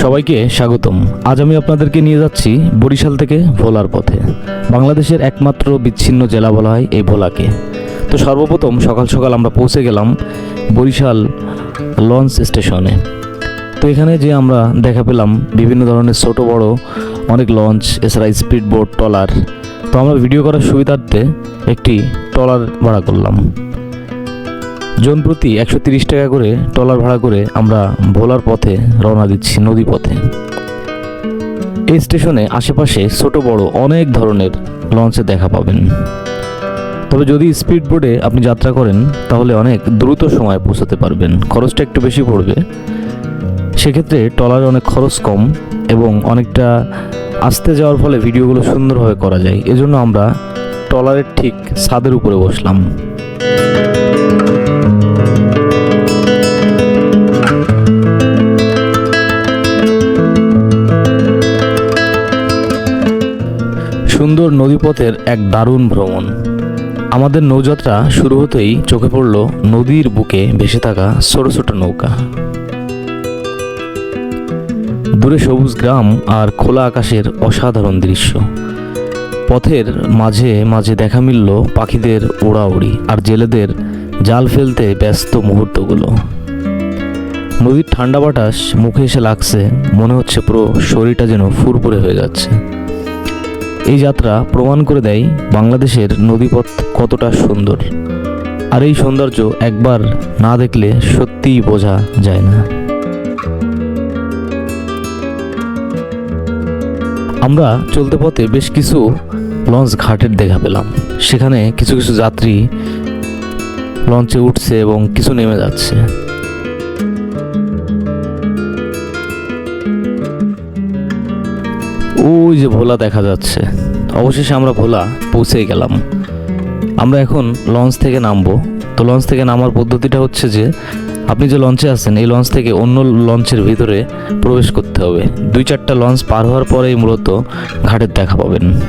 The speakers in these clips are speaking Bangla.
সবাইকে স্বাগতম। আজ আমি আপনাদেরকে নিয়ে যাচ্ছি বরিশাল থেকে ভোলার পথে। বাংলাদেশের একমাত্র বিচ্ছিন্ন জেলা বলা হয় এই ভোলাকে। তো সর্বপ্রথম সকাল সকাল আমরা পৌঁছে গেলাম বরিশাল লঞ্চ স্টেশনে। তো এখানে যে আমরা দেখা পেলাম বিভিন্ন ধরনের ছোট, বড়, অনেক লঞ্চ, এছাড়া স্পিড বোট ট্রলার। তো আমরা ভিডিও করার সুবিধার্থে একটি ট্রলার ভাড়া করলাম। জন প্রতি একশো টাকা করে ট্রলার ভাড়া করে আমরা ভোলার পথে রওনা দিচ্ছি নদী পথে। এই স্টেশনে আশেপাশে ছোট বড় অনেক ধরনের লঞ্চে দেখা পাবেন। তবে যদি স্পিড বোর্ডে আপনি যাত্রা করেন, তাহলে অনেক দ্রুত সময়ে পৌঁছাতে পারবেন। খরচটা একটু বেশি পড়বে। সেক্ষেত্রে ট্রলারে অনেক খরচ কম এবং অনেকটা আসতে যাওয়ার ফলে ভিডিওগুলো সুন্দরভাবে করা যায়। এজন্য আমরা ট্রলারের ঠিক ছাদের উপরে বসলাম। নদীপথের এক দারুণ ভ্রমণ। আমাদের নৌযাত্রা শুরু হতেই চোখে পড়ল নদীর বুকে ভেসে থাকা ছোট ছোট নৌকা। দূরে সবুজ গ্রাম আর খোলা আকাশের অসাধারণ দৃশ্য। পথের মাঝে মাঝে দেখা মিলল পাখিদের ওড়াউড়ি আর জেলেদের জাল ফেলতে ব্যস্ত মুহূর্তগুলো। নদীর ঠান্ডা বাতাস মুখে এসে লাগছে, মনে হচ্ছে পুরো শরীরটা যেন ফুরফুরে হয়ে যাচ্ছে। এই যাত্রা প্রমাণ করে দেয় বাংলাদেশের নদীপথ কতটা সুন্দর। আর এই সৌন্দর্য একবার না দেখলে সত্যিই বোঝা যায় না। আমরা চলতে পথে বেশ কিছু লঞ্চ ঘাটের দেখা পেলাম। সেখানে কিছু কিছু যাত্রী লঞ্চে উঠছে এবং কিছু নেমে যাচ্ছে। ওই যে ভোলা দেখা যাচ্ছে। অবশেষে আমরা ভোলা পৌঁছে গেলাম। আমরা এখন লঞ্চ থেকে নামবো। তো লঞ্চ থেকে নামার পদ্ধতিটা হচ্ছে যে, আপনি যে লঞ্চে আছেন, এই লঞ্চ থেকে অন্য লঞ্চের ভিতরে প্রবেশ করতে হবে। দুই চারটা লঞ্চ পার হওয়ার পরেই মূলত ঘাটের দেখা পাবেন।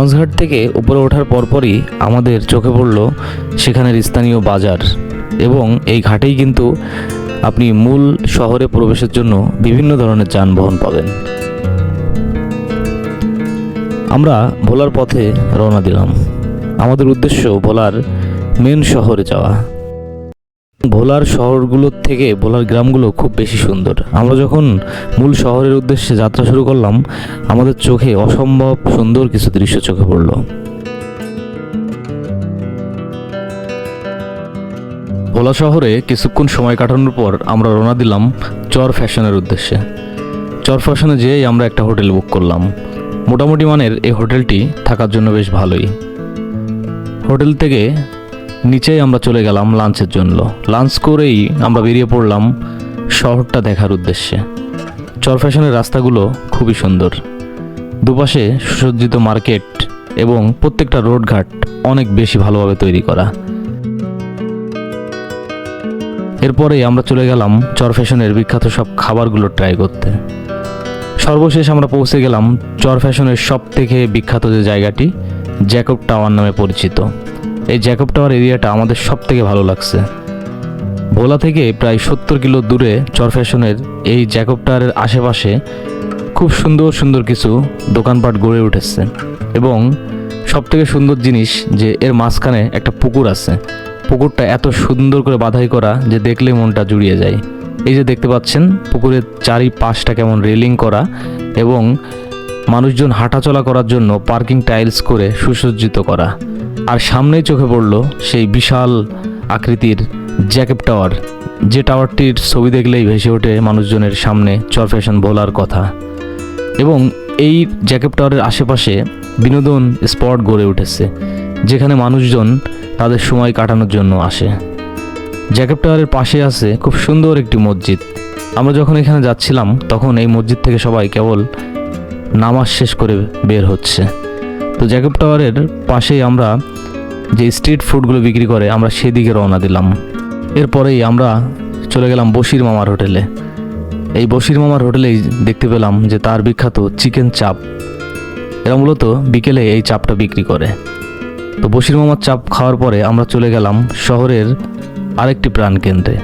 লঞ্চঘাট থেকে উপরে ওঠার পরপরই আমাদের চোখে পড়ল সেখানের স্থানীয় বাজার এবং এই ঘাটেই কিন্তু আপনি মূল শহরে প্রবেশের জন্য বিভিন্ন ধরনের যানবাহন পাবেন। আমরা ভোলার পথে রওনা দিলাম। আমাদের উদ্দেশ্য ভোলার মেন শহরে যাওয়া। ভোলার শহরগুলোর থেকে ভোলার গ্রামগুলো খুব বেশি সুন্দর। আমরা যখন মূল শহরের উদ্দেশ্যে যাত্রা শুরু করলাম, আমাদের চোখে অসম্ভব সুন্দর কিছু দৃশ্য চোখে পড়ল। ভোলা শহরে কিছুক্ষণ সময় কাটানোর পর আমরা রওনা দিলাম চর ফ্যাশনের উদ্দেশ্যে। চর ফ্যাশনে যেয়েই আমরা একটা হোটেল বুক করলাম। মোটামুটি মানের এই হোটেলটি থাকার জন্য বেশ ভালোই। হোটেল থেকে নিচেই আমরা চলে গেলাম লাঞ্চের জন্য। লাঞ্চ করেই আমরা বেরিয়ে পড়লাম শহরটা দেখার উদ্দেশ্যে। চর ফ্যাশনের রাস্তাগুলো খুবই সুন্দর। দুপাশে সুসজ্জিত মার্কেট এবং প্রত্যেকটা রোডঘাট অনেক বেশি ভালোভাবে তৈরি করা। এরপরেই আমরা চলে গেলাম চর ফ্যাশনের বিখ্যাত সব খাবারগুলো ট্রাই করতে। সর্বশেষ আমরা পৌঁছে গেলাম চর ফ্যাশনের সব থেকে বিখ্যাত যে জায়গাটি জ্যাকব টাওয়ার নামে পরিচিত। এই জ্যাকব টাওয়ার এরিয়াটা আমাদের সব থেকে ভালো লাগছে। ভোলা থেকে প্রায় সত্তর কিলো দূরে চর ফ্যাশনের এই জ্যাকব টাওয়ারের আশেপাশে খুব সুন্দর সুন্দর কিছু দোকানপাট গড়ে উঠেছে এবং সব থেকে সুন্দর জিনিস যে এর মাঝখানে একটা পুকুর আছে। পুকুরটা এত সুন্দর করে বাধাই করা যে দেখলে মনটা জুড়িয়ে যায়। এই যে দেখতে পাচ্ছেন, পুকুরের চারিপাশটা কেমন রেলিং করা এবং মানুষজন হাঁটাচলা করার জন্য পার্কিং টাইলস করে সুসজ্জিত করা। আর সামনেই চোখে পড়ল সেই বিশাল আকৃতির জ্যাকেপ টাওয়ার। যে টাওয়ারটির ছবি দেখলেই ভেসে ওঠে মানুষজনের সামনে চর ফ্যাশন বলার কথা। এবং এই জ্যাকেপ টাওয়ারের আশেপাশে বিনোদন স্পট গড়ে উঠেছে, যেখানে মানুষজন তাদের সময় কাটানোর জন্য আসে। জ্যাকেপ টাওয়ারের পাশে আছে খুব সুন্দর একটি মসজিদ। আমরা যখন এখানে যাচ্ছিলাম, তখন এই মসজিদ থেকে সবাই কেবল নামাজ শেষ করে বের হচ্ছে। তো জ্যাকব টাওয়ারের পাশেই আমরা যে স্ট্রিট ফুডগুলো বিক্রি করে, আমরা সেদিকে রওনা দিলাম। এরপরেই আমরা চলে গেলাম বশির মামার হোটেলে। এই বশির মামার হোটেলেই দেখতে পেলাম যে তার বিখ্যাত চিকেন চাপ। এরা মূলত বিকেলে এই চাপটা বিক্রি করে। তো বশির মামার চাপ খাওয়ার পরে আমরা চলে গেলাম শহরের আরেকটি প্রাণকেন্দ্রে।